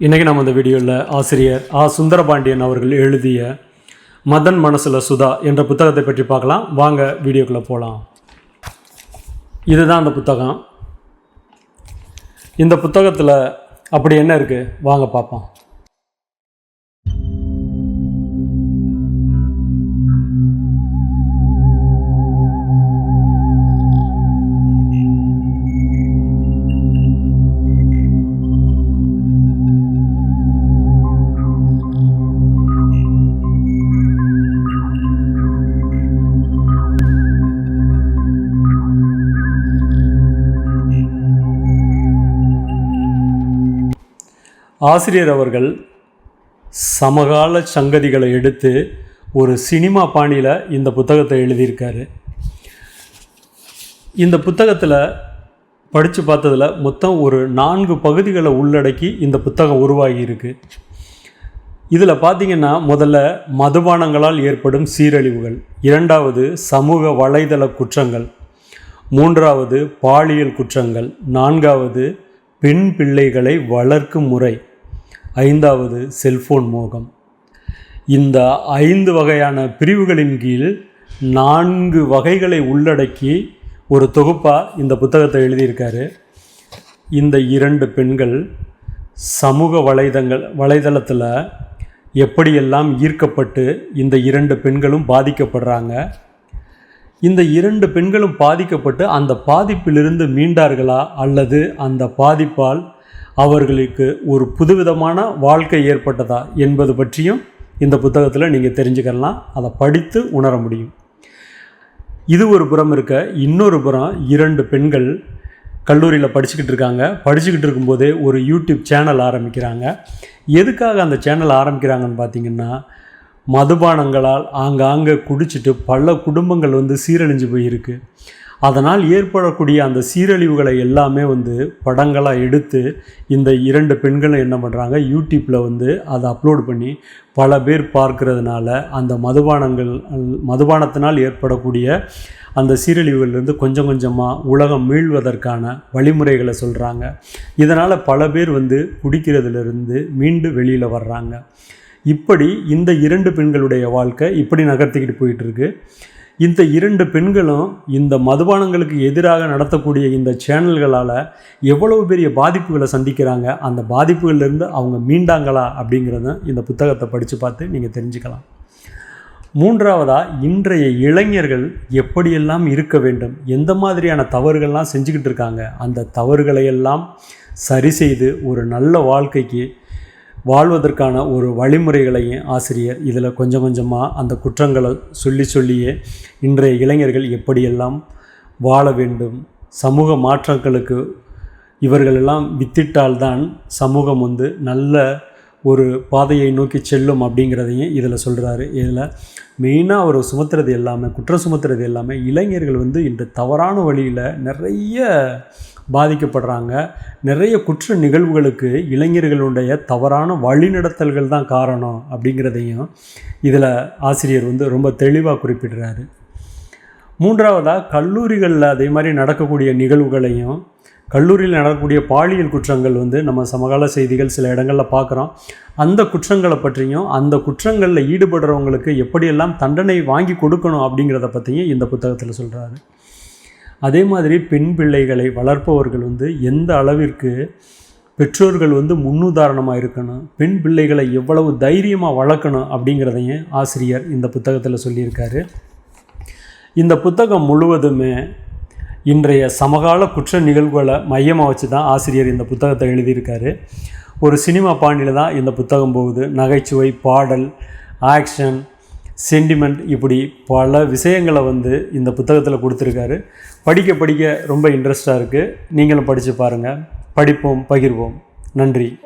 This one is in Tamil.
இன்றைக்கி நம்ம இந்த வீடியோவில் ஆசிரியர் ஆ. சுந்தரபாண்டியன் அவர்கள் எழுதிய மதன் மனசில் சுதா என்ற புத்தகத்தை பற்றி பார்க்கலாம். வாங்க வீடியோக்குள்ளே போகலாம் இதுதான் அந்த புத்தகம். இந்த புத்தகத்தில் அப்படி என்ன இருக்குது வாங்க பார்ப்போம். ஆசிரியர் அவர்கள் சமகால சங்கதிகளை எடுத்து ஒரு சினிமா பாணியில் இந்த புத்தகத்தை எழுதியிருக்காரு. இந்த புத்தகத்தில் படித்து பார்த்ததில் மொத்தம் ஒரு நான்கு பகுதிகளை உள்ளடக்கி இந்த புத்தகம் உருவாகி இருக்கு. இதில் பார்த்தீங்கன்னா முதல்ல மதுபானங்களால் ஏற்படும் சீரழிவுகள் இரண்டாவது சமூக வலைதள குற்றங்கள் மூன்றாவது பாலியல் குற்றங்கள் நான்காவது பெண் பிள்ளைகளை வளர்க்கும் முறை ஐந்தாவது செல்ஃபோன் மோகம். இந்த ஐந்து வகையான பிரிவுகளின் கீழ் நான்கு வகைகளை உள்ளடக்கி ஒரு தொகுப்பாக இந்த புத்தகத்தை எழுதியிருக்காரு. இந்த இரண்டு பெண்கள் சமூக வலைதங்கள் வலைதளத்தில் எப்படியெல்லாம் ஈர்க்கப்பட்டு இந்த இரண்டு பெண்களும் பாதிக்கப்படுறாங்க. இந்த இரண்டு பெண்களும் பாதிக்கப்பட்டு அந்த பாதிப்பிலிருந்து மீண்டார்களா அல்லது அந்த பாதிப்பால் அவர்களுக்கு ஒரு புதுவிதமான வாழ்க்கை ஏற்பட்டதா என்பது பற்றியும் இந்த புத்தகத்தில் நீங்கள் தெரிஞ்சுக்கலாம். அதை படித்து உணர முடியும். இது ஒரு புறம் இருக்க இன்னொரு புறம் இரண்டு பெண்கள் கல்லூரியில் படிச்சுக்கிட்டு இருக்காங்க. படிச்சுக்கிட்டு இருக்கும்போதே ஒரு யூடியூப் சேனல் ஆரம்பிக்கிறாங்க. எதுக்காக அந்த சேனல் ஆரம்பிக்கிறாங்கன்னு பார்த்தீங்கன்னா மதுபானங்களால் ஆங்காங்கே குடிச்சிட்டு பல குடும்பங்கள் வந்து சீரழிஞ்சு போயிருக்கு. அதனால் ஏற்படக்கூடிய அந்த சீரழிவுகளை எல்லாமே வந்து படங்களாக எடுத்து இந்த இரண்டு பெண்களும் என்ன பண்ணுறாங்க யூடியூப்பில் வந்து அதை அப்லோட் பண்ணி பல பேர் பார்க்கறதுனால அந்த மதுபானங்கள் மதுபானத்தினால் ஏற்படக்கூடிய அந்த சீரழிவுகள்லேருந்து கொஞ்சம் கொஞ்சமாக உலகம் மீள்வதற்கான வழிமுறைகளை சொல்கிறாங்க. இதனால் பல பேர் வந்து குடிக்கிறதுலேருந்து மீண்டு வெளியில் வர்றாங்க. இப்படி இந்த இரண்டு பெண்களுடைய வாழ்க்கை இப்படி நகர்த்திக்கிட்டு போயிட்டுருக்கு. இந்த இரண்டு பெண்களும் இந்த மதுபானங்களுக்கு எதிராக நடத்தக்கூடிய இந்த சேனல்களால் எவ்வளவு பெரிய பாதிப்புகளை சந்திக்கிறாங்க அந்த பாதிப்புகள்லேருந்து அவங்க மீண்டாங்களா அப்படிங்கிறத இந்த புத்தகத்தை படித்து பார்த்து நீங்கள் தெரிஞ்சுக்கலாம். மூன்றாவதாக இன்றைய இளைஞர்கள் எப்படியெல்லாம் இருக்க வேண்டும் எந்த மாதிரியான தவறுகள்லாம் செஞ்சுக்கிட்டு இருக்காங்க அந்த தவறுகளையெல்லாம் சரி செய்து ஒரு நல்ல வாழ்க்கைக்கு வாழ்வதற்கான ஒரு வழிமுறைகளையும் ஆசிரியர் இதில் கொஞ்சம் கொஞ்சமாக அந்த குற்றங்களை சொல்லி சொல்லியே இன்றைய இளைஞர்கள் எப்படியெல்லாம் வாழ வேண்டும் சமூக மாற்றங்களுக்கு இவர்களெல்லாம் வித்திட்டால்தான் சமூகம் வந்து நல்ல ஒரு பாதையை நோக்கி செல்லும் அப்படிங்கிறதையும் இதில் சொல்கிறாரு. இதில் மெயினாக அவர் சுமத்துறது எல்லாமே குற்றம் சுமத்துறது எல்லாமே இளைஞர்கள் வந்து இன்று தவறான வழியில் நிறைய பாதிக்கப்படுறாங்க. நிறைய குற்ற நிகழ்வுகளுக்கு இளைஞர்களுடைய தவறான வழிநடத்தல்கள் தான் காரணம் அப்படிங்கிறதையும் இதில் ஆசிரியர் வந்து ரொம்ப தெளிவாக குறிப்பிடுறாரு. மூன்றாவதாக கல்லூரிகளில் அதே மாதிரி நடக்கக்கூடிய நிகழ்வுகளையும் கல்லூரியில் நடக்கக்கூடிய பாலியல் குற்றங்கள் வந்து நம்ம சமகால செய்திகள் சில இடங்களில் பார்க்குறோம். அந்த குற்றங்களை பற்றியும் அந்த குற்றங்களில் ஈடுபடுறவங்களுக்கு எப்படியெல்லாம் தண்டனை வாங்கி கொடுக்கணும் அப்படிங்கிறத பற்றியும் இந்த புத்தகத்தில் சொல்கிறாரு அதே மாதிரி பெண் பிள்ளைகளை வளர்ப்பவர்கள் வந்து எந்த அளவிற்கு பெற்றோர்கள் வந்து முன்னுதாரணமாக இருக்கணும் பெண் பிள்ளைகளை எவ்வளவு தைரியமாக வளர்க்கணும் அப்படிங்கிறதையும் ஆசிரியர் இந்த புத்தகத்தில் சொல்லியிருக்காரு. இந்த புத்தகம் முழுவதுமே இன்றைய சமகால குற்ற நிகழ்வுகளை மையமாக வச்சு தான் ஆசிரியர் இந்த புத்தகத்தை எழுதியிருக்காரு. ஒரு சினிமா பாணியில் தான் இந்த புத்தகம் போகுது. நகைச்சுவை பாடல் ஆக்ஷன் சென்டிமெண்ட் இப்படி பல விஷயங்களை வந்து இந்த புத்தகத்தில் கொடுத்துருக்காரு. படிக்க படிக்க ரொம்ப இன்ட்ரெஸ்டாக இருக்குது நீங்களும் படித்து பாருங்கள் படிப்போம் பகிர்வோம். நன்றி.